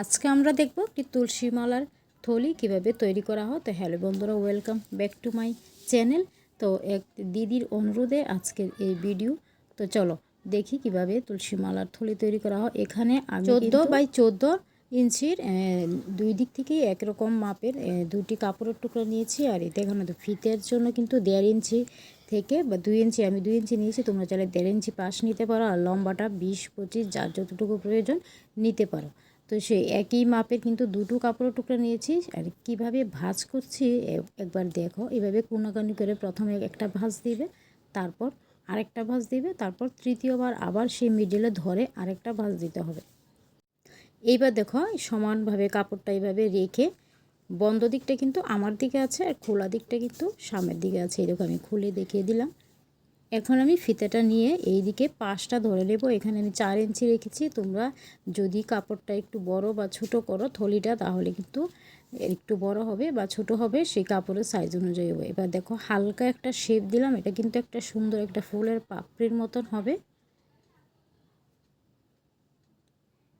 আজকে আমরা দেখব একটি তুলসী মালার থলি কীভাবে তৈরি করা হয়। তো হ্যালো বন্ধুরা welcome back to my channel তো এক দিদির অনুরোধে আজকের এই ভিডিও তো চলো দেখি কীভাবে তুলসী মালার থলি তৈরি করা হয়। এখানে আমি চোদ্দ বাই চোদ্দ ইঞ্চির দুই দিক থেকেই একরকম মাপের দুটি কাপড়ের টুকরো নিয়েছি। আর এতে এখানে তো ফিতের জন্য কিন্তু দেড় ইঞ্চি থেকে বা দুই ইঞ্চি আমি দুই ইঞ্চি নিয়েছি। তোমরা চাইলে দেড় ইঞ্চি পাশ নিতে পারো। আর লম্বাটা বিশ পঁচিশ যার যতটুকু প্রয়োজন নিতে পারো। তো সেই একই মাপের কিন্তু দুটো কাপড়ের টুকরো নিয়েছি আর কীভাবে ভাঁজ করছি একবার দেখো। এভাবে কোনাকানি করে প্রথমে একটা ভাঁজ দিবে, তারপর আরেকটা ভাঁজ দিবে, তারপর তৃতীয়বার আবার সেই মিডিলে ধরে আরেকটা ভাঁজ দিতে হবে। এইবার দেখো, সমানভাবে কাপড়টা এইভাবে রেখে বন্ধ দিকটা কিন্তু আমার দিকে আছে আর খোলা দিকটা কিন্তু সামনের দিকে আছে। এরকম আমি খুলে দেখিয়ে দিলাম। এখন আমি ফিতেটা নিয়ে এই দিকে পাশটা ধরে নেব। এখানে আমি চার ইঞ্চি রেখেছি। তোমরা যদি কাপড়টা একটু বড় বা ছোট করো থলিটা, তাহলে কিন্তু একটু বড় হবে বা ছোট হবে সেই কাপড়ের সাইজ অনুযায়ী হবে। এবার দেখো হালকা একটা শেপ দিলাম। এটা কিন্তু একটা সুন্দর একটা ফুলের পাপড়ির মতন হবে।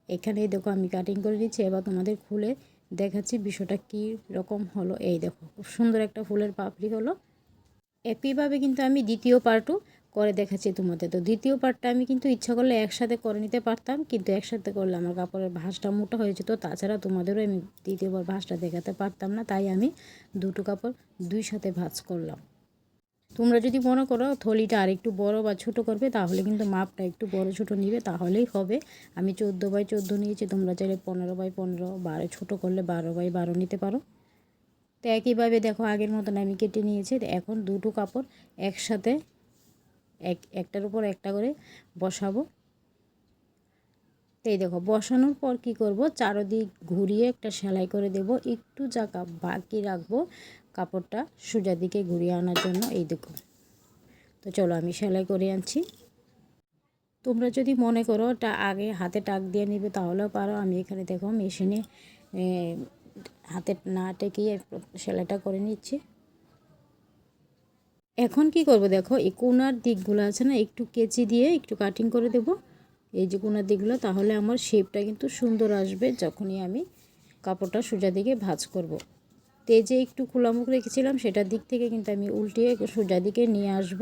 এখানে দেখো আমি কাটিং করে নিচ্ছি। এবার তোমাদের খুলে দেখাচ্ছি বিষয়টা কী রকম হলো। এই দেখো, খুব সুন্দর একটা ফুলের পাপড়ি হলো। একইভাবে কিন্তু আমি দ্বিতীয় পার্টও করে দেখাচ্ছি তোমাদের। তো দ্বিতীয় পার্টটা আমি কিন্তু ইচ্ছা করলে একসাথে করে নিতে পারতাম, কিন্তু একসাথে করলে আমার কাপড়ের ভাঁজটা মোটা হয়েছে তো তাছাড়া তোমাদেরও আমি দ্বিতীয়বার ভাঁজটা দেখাতে পারতাম না, তাই আমি দুটো কাপড় দুই সাথে ভাঁজ করলাম। তোমরা যদি মনে করো থলিটা আর একটু বড় বা ছোট করবে, তাহলে কিন্তু মাপটা একটু বড় ছোট নিবে, তাহলেই হবে। আমি চোদ্দ বাই চোদ্দ নিয়েছি, তোমরা চাইলে পনেরো বাই পনেরো, বারো ছোটো করলে বারো বাই বারো নিতে পারো। তো একইভাবে দেখো আগের মতন আমি কেটে নিয়েছি। এখন দুটো কাপড় একসাথে এক, একটার উপর একটা করে বসাবো। তো এই দেখো, বসানোর পর কি করব? চারদিক ঘুরিয়ে একটা সেলাই করে দেব। একটু জায়গা বাকি রাখব কাপড়টা সোজা দিকে ঘুরিয়ে আনার জন্য এই দেখো। তো চলো আমি সেলাই করে আনছি। তোমরা যদি মনে করো টা, আগে হাতে টাক দিয়ে নিবে তাহলেও পারো। আমি এখানে দেখো মেশিনে হাতে না টেকিয়ে সেলাইটা করে নিচ্ছি। এখন কি করব দেখো, এই কোনার দিকগুলো আছে না, একটু কেচি দিয়ে একটু কাটিং করে দেব। এই যে কোনার দিকগুলো, তাহলে আমার শেপটা কিন্তু সুন্দর আসবে যখনই আমি কাপড়টা সোজা দিকে ভাজ করব। তেজে একটু খোলামুখ রেখেছিলাম, সেটার দিক থেকে কিন্তু আমি উল্টিয়ে সোজা দিকে নিয়ে আসব।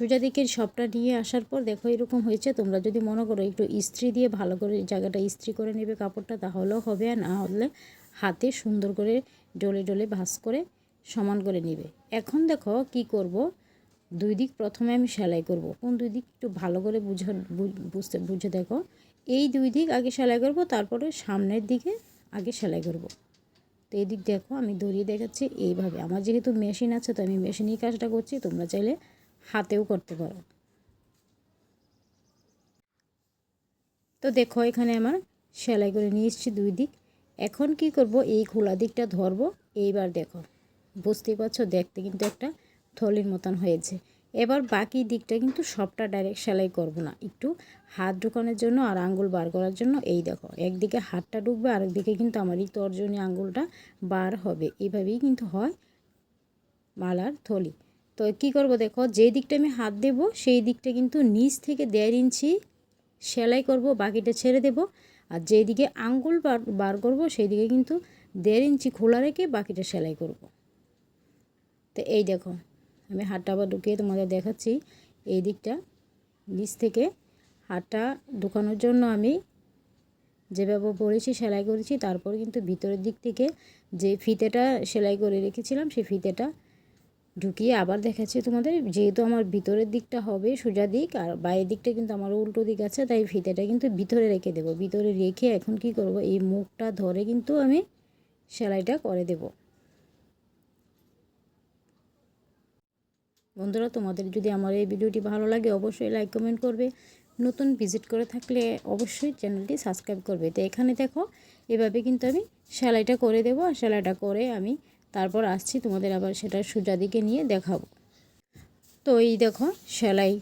সোজা দিকের সবটা নিয়ে আসার পর দেখো এরকম হয়েছে, তোমরা যদি মনে করো একটু ইস্ত্রি দিয়ে ভালো করে জায়গাটা ইস্ত্রি করে নেবে কাপড়টা, তাহলেও হবে আর না হলে হাতে সুন্দর করে ডলে ডলে ভাঁজ করে সমান করে নেবে। এখন দেখো কি করব? দুই দিক প্রথমে আমি সেলাই করব। কোন দুই দিক একটু ভালো করে বুঝা বুঝতে বুঝে দেখো। এই দুই দিক আগে সেলাই করব, তারপরে সামনের দিকে আগে সেলাই করব। তো এদিক দেখো আমি দড়িয়ে দেখাচ্ছি এইভাবে। আমার যেহেতু মেশিন আছে, তো আমি মেশিনেই কাজটা করছি, তোমরা চাইলে হাতেও করতে পারো। তো দেখো, এখানে আমার সেলাই করে নিয়ে এসেছি দুই দিক। এখন কি করব? এই খোলা দিকটা ধরবো। এইবার দেখো, বুঝতেই পারছ, দেখতে কিন্তু একটা থলির মতন হয়েছে। এবার বাকি দিকটা কিন্তু সবটা ডাইরেক্ট সেলাই করব না। একটু হাত ঢুকানোর জন্য আর আঙ্গুল বার করার জন্য এই দেখো, একদিকে হাতটা ঢুকবে, আরেকদিকে কিন্তু আমার এই তর্জনী আঙ্গুলটা বার হবে। এইভাবেই কিন্তু হয় মালার থলি। তো কি করব দেখো যে দিকটা আমি হাত দেব, সেই দিকটা কিন্তু নিচ থেকে দেড় ইঞ্চি সেলাই করব, বাকিটা ছেড়ে দেব। আর যেদিকে আঙ্গুল বার বার করব, সেই দিকে কিন্তু দেড় ইঞ্চি খোলা রেখে বাকিটা সেলাই করব। তো এই দেখো, আমি হাতটা আবার ঢুকিয়ে তোমাদের দেখাচ্ছি, এই দিকটা নিচ থেকে হাতটা ঢুকানোর জন্য আমি যেভাবে পরেছি, সেলাই করেছি, তারপর কিন্তু ভিতরের দিক থেকে যে ফিতেটা সেলাই করে রেখেছিলাম, সেই ফিতেটা ঢুকিয়ে আবার দেখাচ্ছি তোমাদের। যেহেতু আমার ভিতরের দিকটা হবে সোজা দিক, আর বাইরের দিকটা কিন্তু আমার উল্টো দিক আছে, তাই ফিতেটা কিন্তু ভিতরে রেখে দেবো। ভিতরে রেখে এখন কি করব, এই মুখটা ধরে কিন্তু আমি সেলাইটা করে দেব। বন্ধুরা, তোমাদের যদি আমার এই ভিডিওটি ভালো লাগে, অবশ্যই লাইক কমেন্ট করবে। নতুন ভিজিট করে থাকলে অবশ্যই চ্যানেলটি সাবস্ক্রাইব করবে। তো এখানে দেখো, এভাবে কিন্তু আমি সেলাইটা করে দেবো, আর সেলাইটা করে আমি তারপর আসছি তোমাদের আবার সেটা সোজা দিকে নিয়ে দেখাবো। তো এই দেখো সেলাই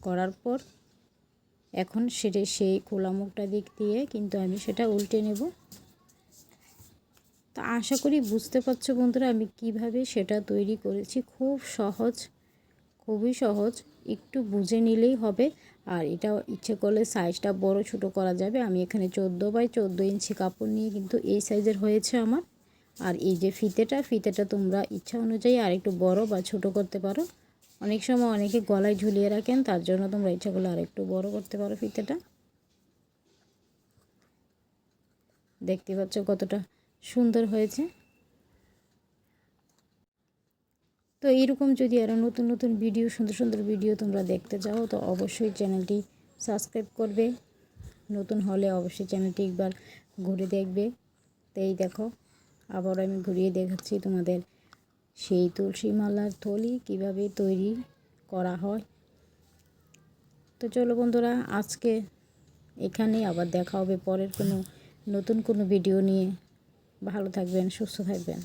করার পর এখন সেটা সেই খোলা মুখটা দিক দিয়ে কিন্তু আমি সেটা উল্টে নেব। তা আশা করি বুঝতে পারছ বন্ধুরা আমি কীভাবে সেটা তৈরি করেছি। খুব সহজ, খুবই সহজ, একটু বুঝে নিলেই হবে। আর এটাও ইচ্ছে করলে সাইজটা বড় ছোট করা যাবে। আমি এখানে চোদ্দ বাই চোদ্দ ইঞ্চি কাপড় নিয়ে কিন্তু এই সাইজের হয়েছে আমার। আর এই যে ফিতেটা ফিতেটা তোমরা ইচ্ছা অনুযায়ী আর একটু বড় বা ছোট করতে পারো। অনেক সময় অনেকে গলায় ঝুলিয়ে রাখেন, তার জন্য তোমরা ইচ্ছা করলে আর একটু বড় করতে পারো ফিতেটা। দেখতে পাচ্ছ কতটা সুন্দর হয়েছে। তো এইরকম যদি আরও নতুন নতুন ভিডিও, সুন্দর সুন্দর ভিডিও তোমরা দেখতে চাও, তো অবশ্যই চ্যানেলটি সাবস্ক্রাইব করবে। নতুন হলে অবশ্যই চ্যানেলটি একবার ঘুরে দেখবে। তো এই দেখো আবার আমি ঘুরিয়ে দেখাচ্ছি তোমাদের সেই তুলসী মালার থলি কীভাবে তৈরি করা হয়। তো চলো বন্ধুরা, আজকে এখানেই আবার দেখা হবে পরের কোনো নতুন কোনো ভিডিও নিয়ে। ভালো থাকবেন, সুস্থ থাকবেন।